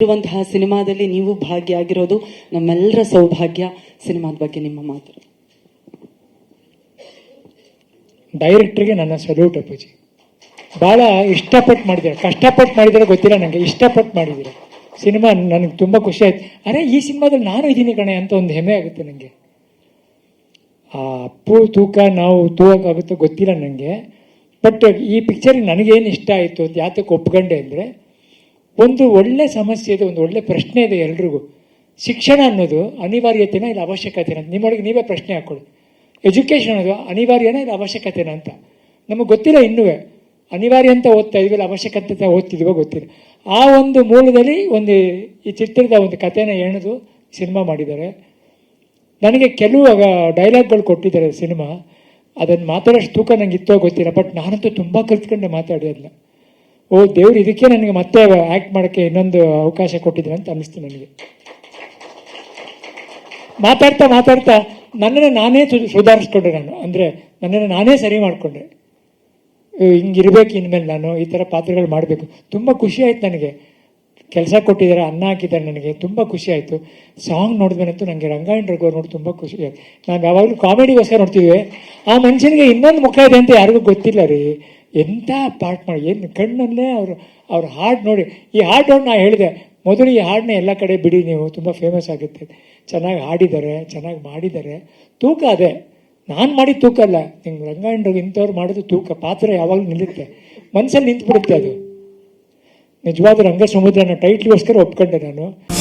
ಇರುವಂತಹ ಸಿನಿಮಾದಲ್ಲಿ ನೀವು ಭಾಗಿಯಾಗಿರೋದು ನಮ್ಮೆಲ್ಲರ ಸೌಭಾಗ್ಯ ಸಿನಿಮಾದ ಬಗ್ಗೆ ನಿಮ್ಮ ಮಾತು. ಡೈರೆಕ್ಟ್ರಿಗೆ ನನ್ನ ಸಲ್ಯೂಟ್ ಅಪ್ಪಾಜಿ. ಭಾಳ ಇಷ್ಟಪಟ್ಟು ಮಾಡಿದ್ದಾರೆ. ಕಷ್ಟಪಟ್ಟು ಮಾಡಿದರೆ ಗೊತ್ತಿಲ್ಲ ನನಗೆ ಇಷ್ಟಪಟ್ಟು ಮಾಡಿದ್ದೀರ. ಸಿನಿಮಾ ನನಗೆ ತುಂಬ ಖುಷಿ ಆಯ್ತು. ಅರೆ, ಈ ಸಿನಿಮಾದಲ್ಲಿ ನಾನು ಇದ್ದೀನಿ ಕಣೆ ಅಂತ ಒಂದು ಹೆಮ್ಮೆ ಆಗುತ್ತೆ ನನಗೆ ಆ ಅಪ್ಪು, ತೂಕ, ನಾವು ತೂಗಕ್ಕಾಗುತ್ತೋ ಗೊತ್ತಿಲ್ಲ ನನಗೆ ಬಟ್ ಈ ಪಿಕ್ಚರಿಗೆ ನನಗೇನು ಇಷ್ಟ ಆಯಿತು ಅಂತ ಯಾತಕ್ಕೆ ಒಪ್ಕೊಂಡೆ ಅಂದರೆ ಒಂದು ಒಳ್ಳೆ ಸಮಸ್ಯೆ ಇದೆ, ಒಂದು ಒಳ್ಳೆ ಪ್ರಶ್ನೆ ಇದೆ ಎಲ್ರಿಗೂ. ಶಿಕ್ಷಣ ಅನ್ನೋದು ಅನಿವಾರ್ಯತೆನ ಇಲ್ಲ ಅವಶ್ಯಕತೆನ? ನಿಮ್ಮೊಳಗೆ ನೀವೇ ಪ್ರಶ್ನೆ ಹಾಕೊಳ್ಳಿ. ಎಜುಕೇಷನ್ ಅನ್ನೋದು ಅನಿವಾರ್ಯನ ಇಲ್ಲ ಅವಶ್ಯಕತೆನ ಅಂತ? ನಮಗೆ ಗೊತ್ತಿಲ್ಲ ಇನ್ನೂ. ಅನಿವಾರ್ಯ ಅಂತ ಓದ್ತಾ ಇದೀವಿ ಅವಶ್ಯಕತೆ ಅಂತ ಓದ್ತಿದ್ವೋ ಗೊತ್ತಿಲ್ಲ. ಆ ಒಂದು ಮೂಲದಲ್ಲಿ ಒಂದು ಈ ಚಿತ್ರದ ಒಂದು ಕಥೆನ ಎಣೆದು ಸಿನಿಮಾ ಮಾಡಿದ್ದಾರೆ. ನನಗೆ ಕೆಲವು ಡೈಲಾಗ್ಗಳು ಕೊಟ್ಟಿದ್ದಾರೆ ಸಿನಿಮಾ. ಅದನ್ನು ಮಾತಾಡೋಷ್ಟು ತೂಕ ನಂಗೆ ಇತ್ತೋ ಗೊತ್ತಿಲ್ಲ, ಬಟ್ ನಾನಂತೂ ತುಂಬ ಕಲ್ತ್ಕೊಂಡೆ ಮಾತಾಡಿ ಅದನ್ನ ಓ, ದೇವ್ರು ಇದಕ್ಕೆ ನನಗೆ ಮತ್ತೆ ಆ್ಯಕ್ಟ್ ಮಾಡೋಕ್ಕೆ ಇನ್ನೊಂದು ಅವಕಾಶ ಕೊಟ್ಟಿದ್ದೀನಿ ಅಂತ ಅನ್ನಿಸ್ತು ನನಗೆ. ಮಾತಾಡ್ತಾ ಮಾತಾಡ್ತಾ ನನ್ನನ್ನು ನಾನೇ ಸುಧಾರಿಸ್ಕೊಂಡೆ ನಾನು. ಅಂದರೆ ನನ್ನನ್ನು ನಾನೇ ಸರಿ ಮಾಡಿಕೊಂಡೆ. ಹಿಂಗಿರ್ಬೇಕು ಇನ್ಮೇಲೆ ನಾನು, ಈ ಥರ ಪಾತ್ರಗಳು ಮಾಡಬೇಕು. ತುಂಬ ಖುಷಿ ಆಯ್ತು ನನಗೆ. ಕೆಲಸ ಕೊಟ್ಟಿದ್ದಾರೆ, ಅನ್ನ ಹಾಕಿದ್ದಾರೆ ನನಗೆ. ತುಂಬ ಖುಷಿ ಆಯಿತು. ಸಾಂಗ್ ನೋಡಿದ್ಮೇಲಂತೂ ನನಗೆ ರಂಗಾಯಣ ರಘು ನೋಡಿ ತುಂಬ ಖುಷಿ ಆಯ್ತು. ನಾವು ಯಾವಾಗಲೂ ಕಾಮಿಡಿಗೋಸ್ಕರ ನೋಡ್ತೀವಿ ಆ ಮನುಷ್ಯನಿಗೆ ಇನ್ನೊಂದು ಮುಖ ಇದೆ ಅಂತ ಯಾರಿಗೂ ಗೊತ್ತಿಲ್ಲ ರೀ. ಎಂಥ ಪಾಠ ಮಾಡಿ, ಏನು ಕಣ್ಣಲ್ಲೇ ಅವರು, ಅವ್ರ ಹಾಡು ನೋಡಿ. ಈ ಹಾಡು ನಾನು ಹೇಳಿದೆ, ಮೊದಲು ಈ ಹಾಡನ್ನ ಎಲ್ಲ ಕಡೆ ಬಿಡಿ ನೀವು, ತುಂಬ ಫೇಮಸ್ ಆಗುತ್ತೆ. ಚೆನ್ನಾಗಿ ಹಾಡಿದ್ದಾರೆ ಚೆನ್ನಾಗಿ ಮಾಡಿದ್ದಾರೆ ತೂಕ ಅದೇ. ನಾನು ಮಾಡಿ ತೂಕ ಅಲ್ಲ. ನಿಮ್ಗೆ ರಂಗಾಯಣ ಇಂಥವ್ರು ಮಾಡೋದು ತೂಕ ಪಾತ್ರ ಯಾವಾಗಲೂ ನಿಲ್ಲುತ್ತೆ. ಮನಸ್ಸಲ್ಲಿ ನಿಂತ್ಬಿಡುತ್ತೆ ಅದು. ನಿಜವಾದ ರಂಗ ಸಮುದ್ರನ ಟೈಟ್ಲಿಗೋಸ್ಕರ ಒಪ್ಕೊಂಡೆ ನಾನು.